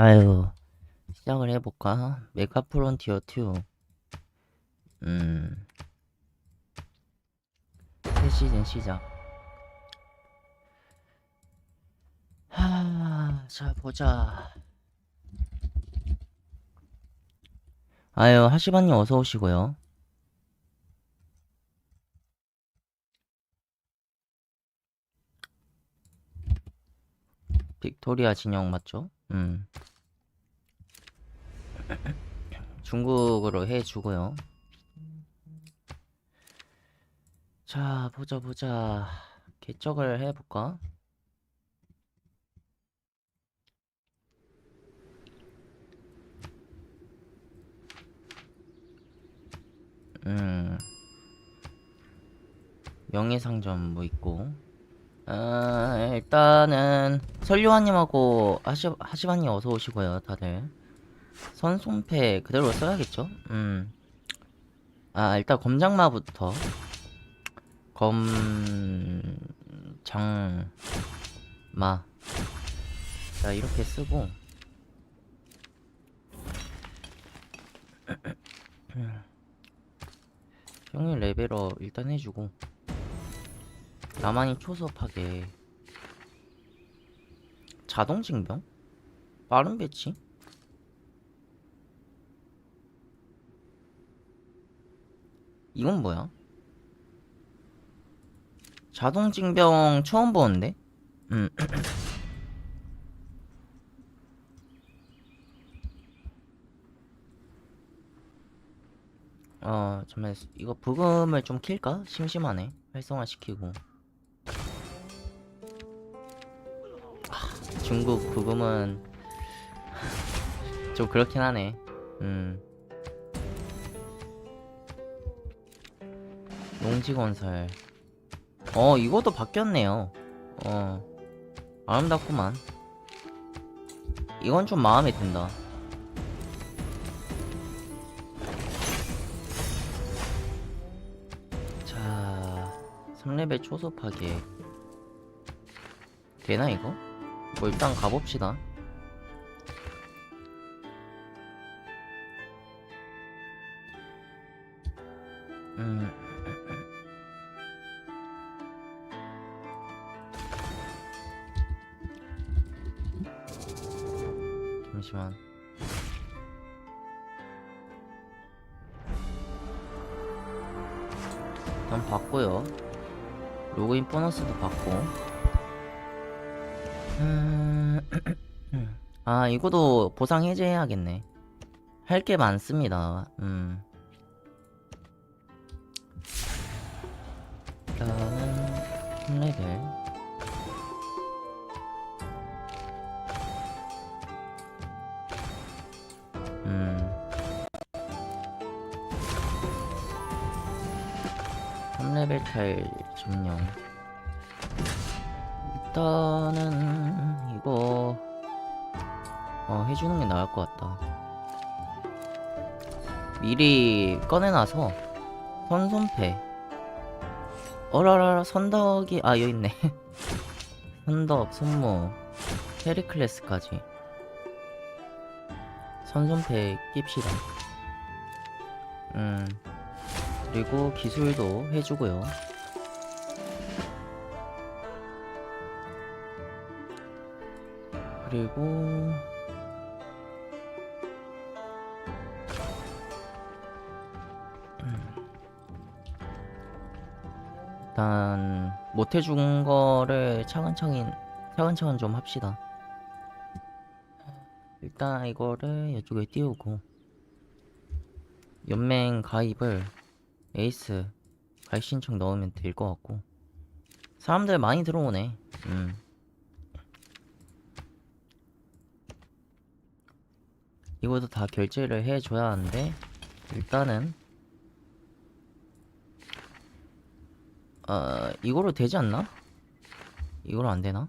아유, 시작을 해볼까? 메가 프론티어 2. 음. 새 시즌 시작. 하, 자, 보자. 아유, 하시반님 어서 오시고요. 빅토리아 진영 맞죠? 음. 중국어로 해주고요. 자, 보자, 보자. 개척을 해볼까? 음. 명예상점 뭐 있고. 아, 일단은 설유아님하고 하시, 하시바님 어서 오시고요, 다들. 선손패 그대로 써야겠죠? 음. 아, 일단 검장마부터. 검장마. 자, 이렇게 쓰고. 형이 레벨업 일단 해주고. 나만이 초섭하게. 자동 징병? 빠른 배치? 이건 뭐야? 자동 징병 처음 보는데? 음. 어, 잠깐만, 이거 부금을 좀 킬까? 심심하네. 활성화시키고. 아, 중국 부금은 좀 그렇긴 하네. 음. 농지건설. 어, 이것도 바뀌었네요. 어, 아름답구만. 이건 좀 마음에 든다. 자, 3레벨 초소파기. 되나, 이거? 뭐, 일단 가봅시다. 음. 잠시만. 일단 받고요. 로그인 보너스도 받고. 음... 아, 이거도 보상 해제해야겠네. 할 게 많습니다. 음. 일단은 3레벨. 음. 3레벨 타일 점령. 일단은 어, 해주는 게 나을 것 같다. 미리 꺼내놔서 선손패. 어라라 선덕이 아 여기 있네. 선덕, 손무, 헤리클래스까지. 선손패 낍시다. 음. 그리고 기술도 해주고요. 그리고 일단 못 해준 거를 차근차근 차근차근 좀 합시다. 일단 이거를 이쪽에 띄우고 연맹 가입을 에이스 가입 신청 넣으면 될 것 같고 사람들 많이 들어오네. 음. 이것도 다 결제를 해줘야 하는데 일단은 어 이거로 되지 않나? 이거로 안 되나?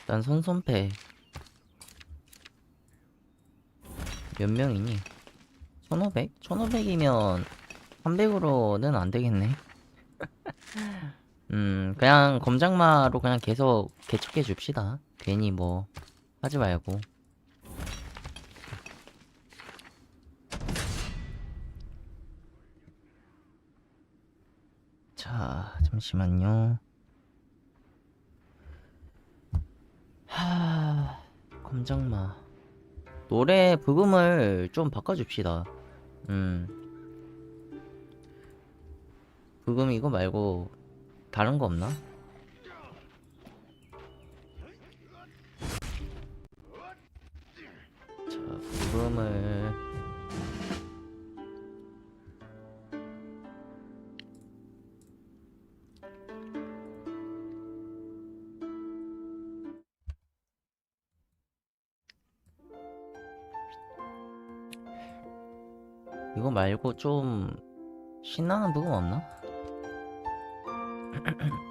일단 손손패 몇 명이니? 1500? 1500이면 300으로는 안 되겠네. 음, 그냥 검장마로 그냥 계속 개척해 줍시다. 괜히 뭐 하지 말고. 잠시만요. 하, 검장마. 노래 부금을 좀 바꿔줍시다. 음. 부금 이거 말고 다른 거 없나? 자, 부금을 이거 말고 좀 신나는 부금 없나?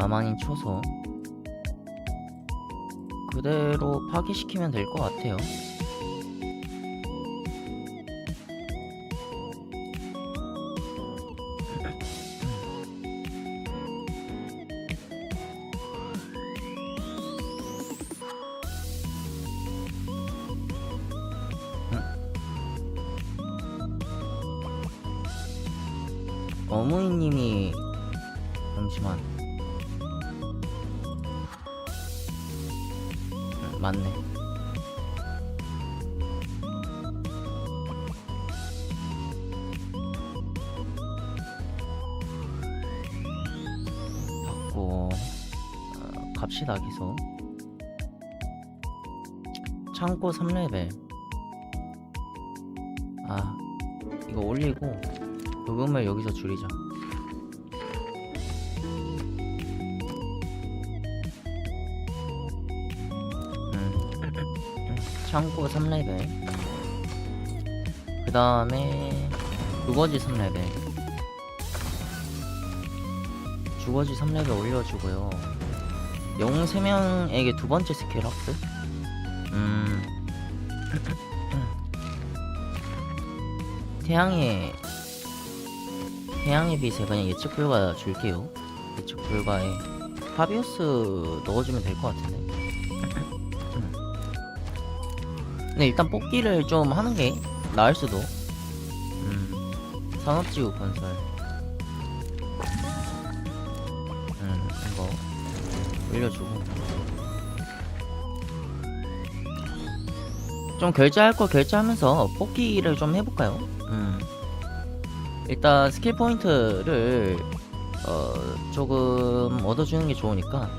야만인 초소 그대로 파괴시키면 될 것 같아요. 어무이님이 잠시만 맞네. 받고 어, 갑시다 계속 창고 3레벨. 아 이거 올리고 요금을 여기서 줄이자 창고 3레벨. 그 다음에 주거지 3레벨. 주거지 3레벨 올려주고요. 영웅 3명에게 두 번째 스킬 학습 음. 태양의 태양의 빛에 그냥 예측 불가 줄게요. 예측 불가에. 파비우스 넣어주면 될 것 같은데 근데 일단 뽑기를 좀 하는 게 나을 수도. 음, 산업지구 건설. 음, 이거 올려주고. 좀 결제할 거 결제하면서 뽑기를 좀 해볼까요? 음. 일단 스킬 포인트를 어, 조금 얻어주는 게 좋으니까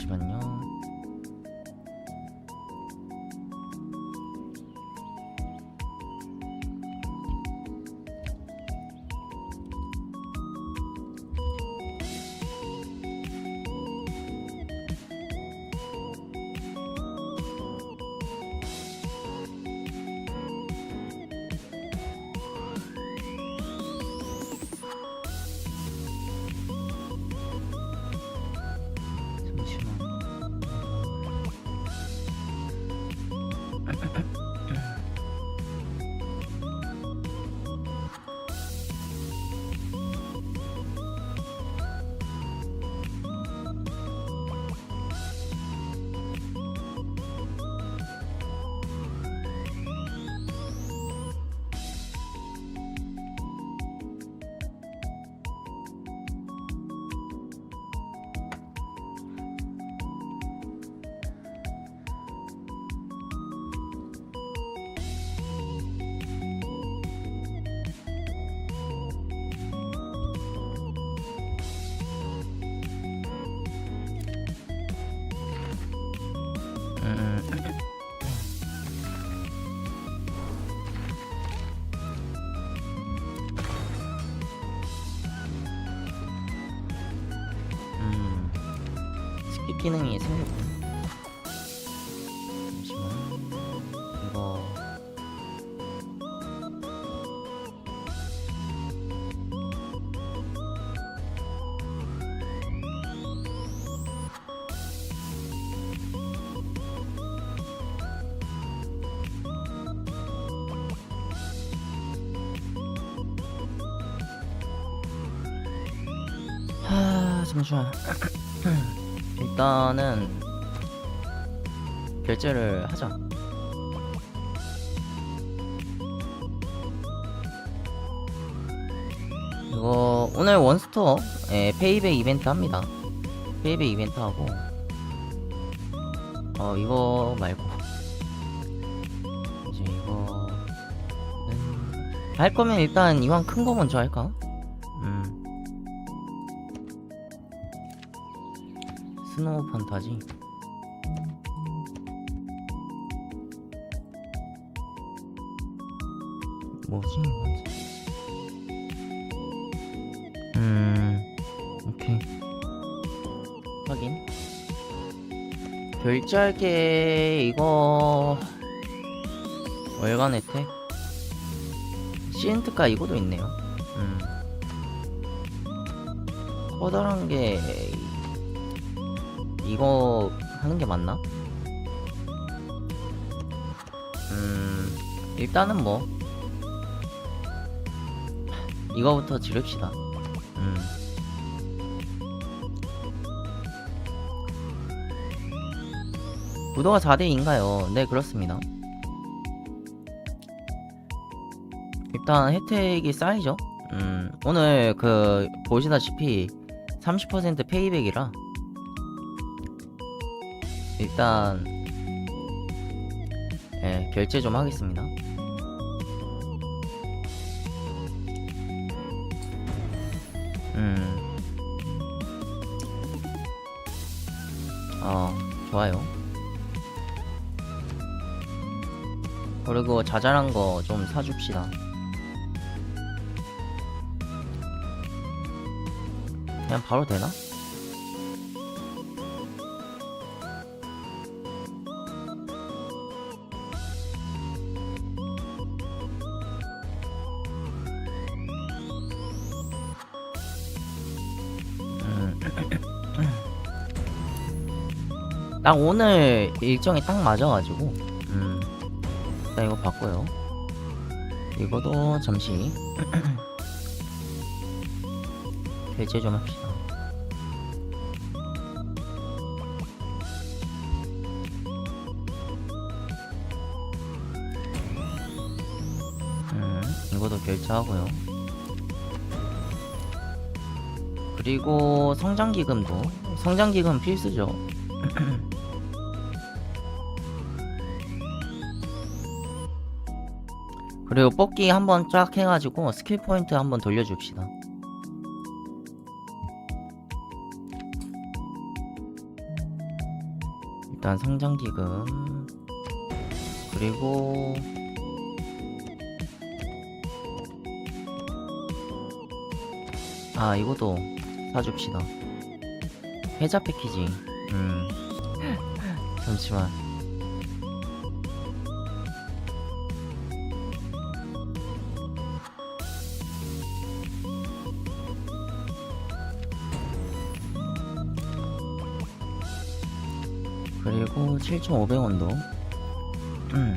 잠시만요. 스킵 기능이 생겼 하 잠시만 일단은 결제를 하자. 이거 오늘 원스토어 예, 페이백 이벤트 합니다. 페이백 이벤트 하고. 어 이거 말고. 이제 이거 할 거면 일단 이왕 큰 거 먼저 할까? 스노우 판타지? 뭐지? 뭐지? 음 오케이. 확인. 결제할 게 이거 월간 혜택 시엔트카 이거도 있네요. 음. 커다란 게 이거 하는 게 맞나? 음 일단은 뭐. 이거부터 지릅시다. 음. 구도가 4대2인가요? 네 그렇습니다. 일단 혜택이 쌓이죠? 음 오늘 그 보시다시피 30% 페이백이라 일단 예, 결제 좀 하겠습니다. 음. 어, 좋아요. 그리고 자잘한 거 좀 사줍시다. 그냥 바로 되나? 딱 오늘 일정이 딱 맞아가지고 음. 일단 이거 바꿔요. 이거도 잠시 결제 좀 합시다. 음, 이것도 결제하고요. 그리고 성장기금도 성장기금 필수죠 그리고 뽑기 한번 쫙 해가지고 스킬 포인트 한번 돌려줍시다. 일단 성장기금. 그리고 아 이것도 사줍시다. 회자 패키지 음. 잠시만 그리고 7,500원도. 음.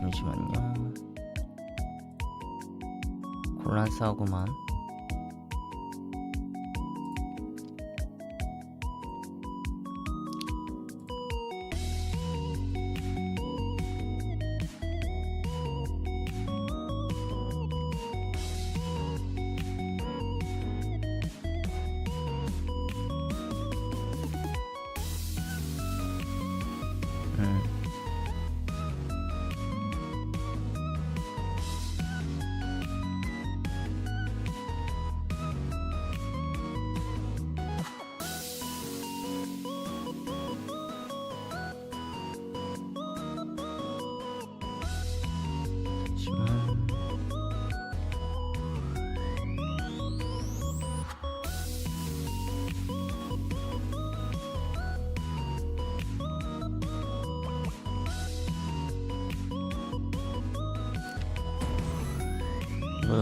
잠시만요. 곤란스하구만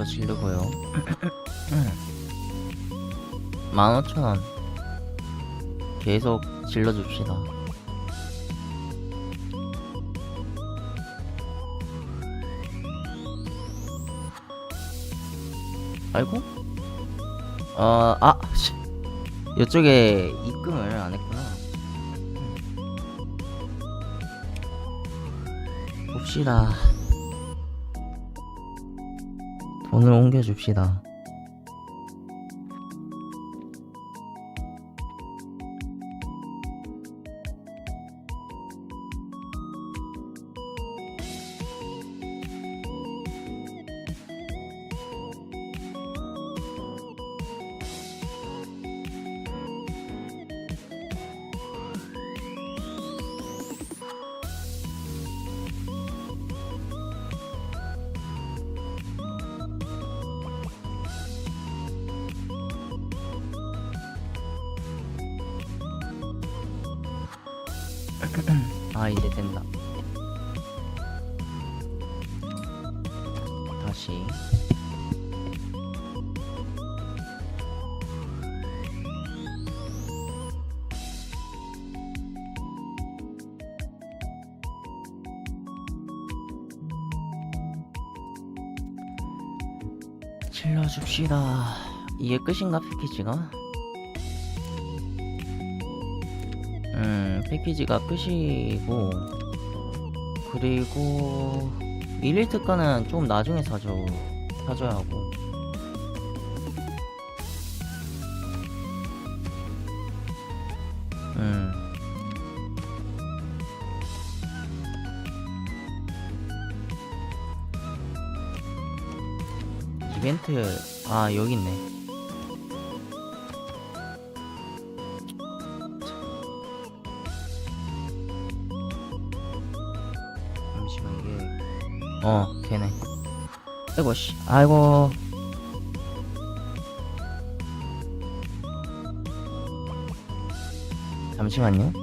지르고요 15,000원 계속 질러줍시다 아이고 어, 아, 씨. 이쪽에 입금을 안 했구나. 봅시다. 돈을 옮겨줍시다. 아, 이제 된다. 다시. 질러줍시다. 이게 끝인가 패키지가? 음, 패키지가 끝이고 그리고 1일 특가는 좀 나중에 사줘 사줘야 하고. 음 이벤트 아 여기 있네 어 되네. 아이고 씨. 아이고. 잠시만요